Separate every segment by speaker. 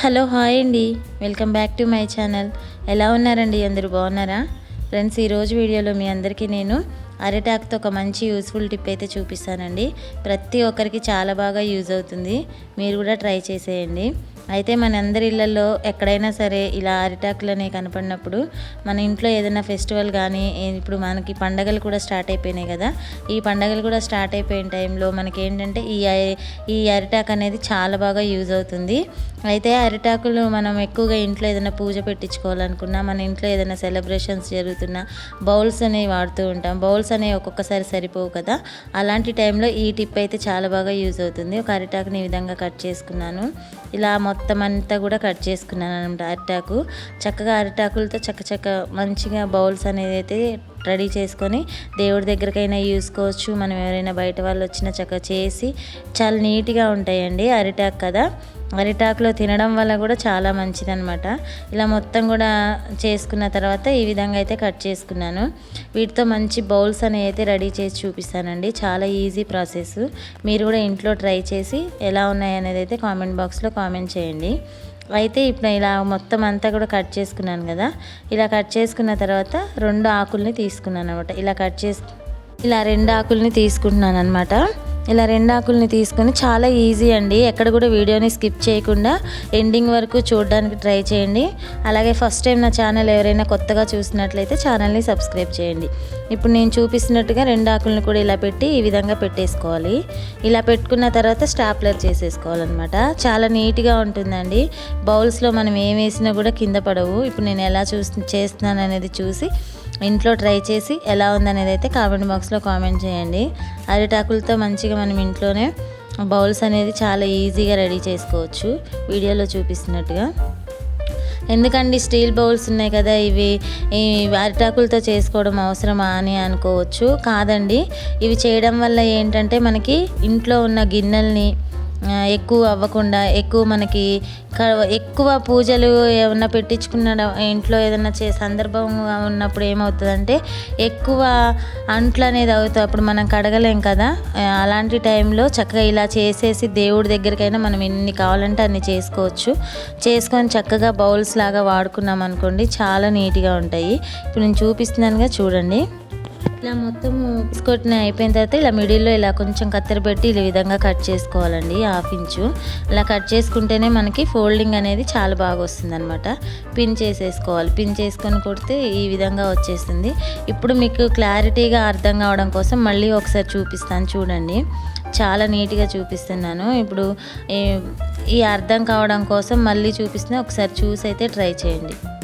Speaker 1: Hello hi అండి. Welcome back to my channel. ఎలా ఉన్నారండి? అందరూ బాగున్నారా? ఫ్రెండ్స్ ఈరోజు వీడియోలో మీ అందరికీ నేను అరిటాక్తో ఒక మంచి యూస్ఫుల్ టిప్ అయితే చూపిస్తానండి. ప్రతి ఒక్కరికి చాలా బాగా యూజ్ అవుతుంది. మీరు కూడా ట్రై చేసేయండి. అయితే మన అందరి ఎక్కడైనా సరే ఇలా అరిటాకులు అనేవి కనపడినప్పుడు మన ఇంట్లో ఏదైనా ఫెస్టివల్ కానీ ఇప్పుడు మనకి పండగలు కూడా స్టార్ట్ అయిపోయినాయి కదా. ఈ పండగలు కూడా స్టార్ట్ అయిపోయిన టైంలో మనకి ఏంటంటే ఈ ఈ అరిటాక్ అనేది చాలా బాగా యూజ్ అవుతుంది. అయితే అరిటాకులు మనం ఎక్కువగా ఇంట్లో ఏదైనా పూజ పెట్టించుకోవాలనుకున్నా మన ఇంట్లో ఏదైనా సెలబ్రేషన్స్ జరుగుతున్నా బౌల్స్ అనేవి వాడుతూ ఉంటాం. బౌల్స్ అనేవి ఒక్కొక్కసారి సరిపోవు కదా. అలాంటి టైంలో ఈ టిప్ అయితే చాలా బాగా యూజ్ అవుతుంది. ఒక అరిటాకుని ఈ విధంగా కట్ చేసుకున్నాను. ఇలా మొత్తం మొత్తం అంతా కూడా కట్ చేసుకున్నాను అనమాట అరిటాకు. చక్కగా అరిటాకులతో చక్క చక్క మంచిగా బౌల్స్ అనేది అయితే రెడీ చేసుకొని దేవుడి దగ్గరకైనా చూసుకోవచ్చు. మనం ఎవరైనా బయట వాళ్ళు వచ్చినా చక్కగా చేసి చాలా నీట్గా ఉంటాయండి అరిటాక్ కదా. అరిటాకులో తినడం వల్ల కూడా చాలా మంచిదనమాట ఇలా మొత్తం కూడా చేసుకున్న తర్వాత ఈ విధంగా అయితే కట్ చేసుకున్నాను. వీటితో మంచి బౌల్స్ అనేవి అయితే రెడీ చేసి చూపిస్తానండి. చాలా ఈజీ ప్రాసెస్. మీరు కూడా ఇంట్లో ట్రై చేసి ఎలా ఉన్నాయి అనేది అయితే కామెంట్ బాక్స్లో కామెంట్ చేయండి. అయితే ఇప్పుడు ఇలా మొత్తం అంతా కూడా కట్ చేసుకున్నాను కదా. ఇలా కట్ చేసుకున్న తర్వాత రెండు ఆకుల్ని తీసుకున్నాను అనమాట ఇలా కట్ చేసు ఇలా రెండు ఆకుల్ని తీసుకుంటున్నాను అనమాట ఇలా రెండు ఆకుల్ని తీసుకొని చాలా ఈజీ అండి. ఎక్కడ కూడా వీడియోని స్కిప్ చేయకుండా ఎండింగ్ వరకు చూడడానికి ట్రై చేయండి. అలాగే ఫస్ట్ టైం నా ఛానల్ ఎవరైనా కొత్తగా చూసినట్లయితే ఛానల్ని సబ్స్క్రైబ్ చేయండి. ఇప్పుడు నేను చూపిస్తున్నట్టుగా రెండు ఆకులను కూడా ఇలా పెట్టి ఈ విధంగా పెట్టేసుకోవాలి. ఇలా పెట్టుకున్న తర్వాత స్టాప్లర్ చేసేసుకోవాలన్నమాట. చాలా నీట్గా ఉంటుందండి. బౌల్స్లో మనం ఏం వేసినా కూడా కింద పడవు. ఇప్పుడు నేను ఎలా చూ చేస్తున్నాను అనేది చూసి ఇంట్లో ట్రై చేసి ఎలా ఉందనేది అయితే కామెంట్ బాక్స్లో కామెంట్ చేయండి. అరిటాకులతో మంచిగా మనం ఇంట్లోనే బౌల్స్ అనేది చాలా ఈజీగా రెడీ చేసుకోవచ్చు. వీడియోలో చూపిస్తున్నట్టుగా. ఎందుకండి స్టీల్ బౌల్స్ ఉన్నాయి కదా ఇవి ఈ అరిటాకులతో చేసుకోవడం అవసరమా అని అనుకోవచ్చు. కాదండి ఇవి చేయడం వల్ల ఏంటంటే మనకి ఇంట్లో ఉన్న గిన్నెల్ని ఎక్కువ అవ్వకుండా ఎక్కువ మనకి క- ఎక్కువ పూజలు ఏమన్నా పెట్టించుకున్న ఇంట్లో ఏదైనా చే సందర్భం ఉన్నప్పుడు ఏమవుతుందంటే ఎక్కువ అంట్లు అనేది అవుతుంది అప్పుడు మనం కడగలేం కదా. అలాంటి టైంలో చక్కగా ఇలా చేసేసి దేవుడి దగ్గరికైనా మనం ఎన్ని కావాలంటే అన్ని చేసుకోవచ్చు. చేసుకొని చక్కగా బౌల్స్ లాగా వాడుకున్నాం అనుకోండి చాలా నీట్గా ఉంటాయి. ఇప్పుడు నేను చూపిస్తున్నానుగా చూడండి. ఇలా మొత్తం బిస్కొట్ని అయిపోయిన తర్వాత ఇలా మిడిల్లో ఇలా కొంచెం కత్తెర పెట్టి ఈ విధంగా కట్ చేసుకోవాలండి హాఫ్ ఇంచు. ఇలా కట్ చేసుకుంటేనే మనకి ఫోల్డింగ్ అనేది చాలా బాగా వస్తుంది అనమాట పిన్ చేసేసుకోవాలి. పిన్ చేసుకొని కుడితే ఈ విధంగా వచ్చేస్తుంది. ఇప్పుడు మీకు క్లారిటీగా అర్థం కావడం కోసం మళ్ళీ ఒకసారి చూపిస్తాను. చూడండి. చాలా నీట్గా చూపిస్తున్నాను. ఇప్పుడు ఈ- ఈ అర్థం కావడం కోసం మళ్ళీ చూపిస్తున్నా. ఒకసారి చూసి అయితే ట్రై చేయండి.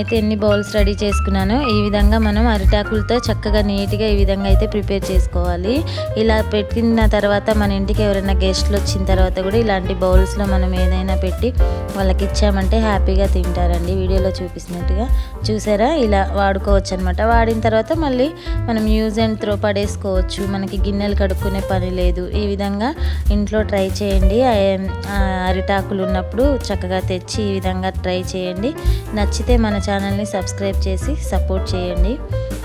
Speaker 1: నేనైతే ఎన్ని బౌల్స్ రెడీ చేసుకున్నానో ఈ విధంగా మనం అరిటాకులతో చక్కగా నీట్గా ఈ విధంగా అయితే ప్రిపేర్ చేసుకోవాలి. ఇలా పెట్టిన తర్వాత మన ఇంటికి ఎవరైనా గెస్ట్లు వచ్చిన తర్వాత కూడా ఇలాంటి బౌల్స్లో మనం ఏదైనా పెట్టి వాళ్ళకి ఇచ్చామంటే హ్యాపీగా తింటారండి. వీడియోలో చూపిస్తున్నట్టుగా. చూసారా? ఇలా వాడుకోవచ్చు అనమాట వాడిన తర్వాత మళ్ళీ మనం యూజ్ అండ్ త్రో పడేసుకోవచ్చు. మనకి గిన్నెలు కడుక్కునే పని లేదు. ఈ విధంగా ఇంట్లో ట్రై చేయండి. అరిటాకులు ఉన్నప్పుడు చక్కగా తెచ్చి ఈ విధంగా ట్రై చేయండి. నచ్చితే మన ఛానల్ని సబ్స్క్రైబ్ చేసి సపోర్ట్ చేయండి.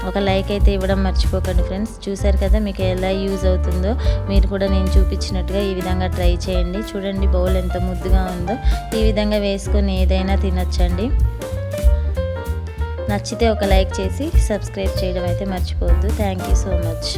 Speaker 1: ఒక లైక్ అయితే ఇవ్వడం మర్చిపోకండి ఫ్రెండ్స్. చూసారు కదా మీకు ఎలా యూజ్ అవుతుందో? మీరు కూడా నేను చూపించినట్టుగా ఈ విధంగా ట్రై చేయండి. చూడండి బౌల్ ఎంత ముద్దుగా ఉందో. ఈ విధంగా వేసుకొని ఏదైనా తినచ్చండి. నచ్చితే ఒక లైక్ చేసి సబ్స్క్రైబ్ చేయడం అయితే మర్చిపోవద్దు. Thank you so much.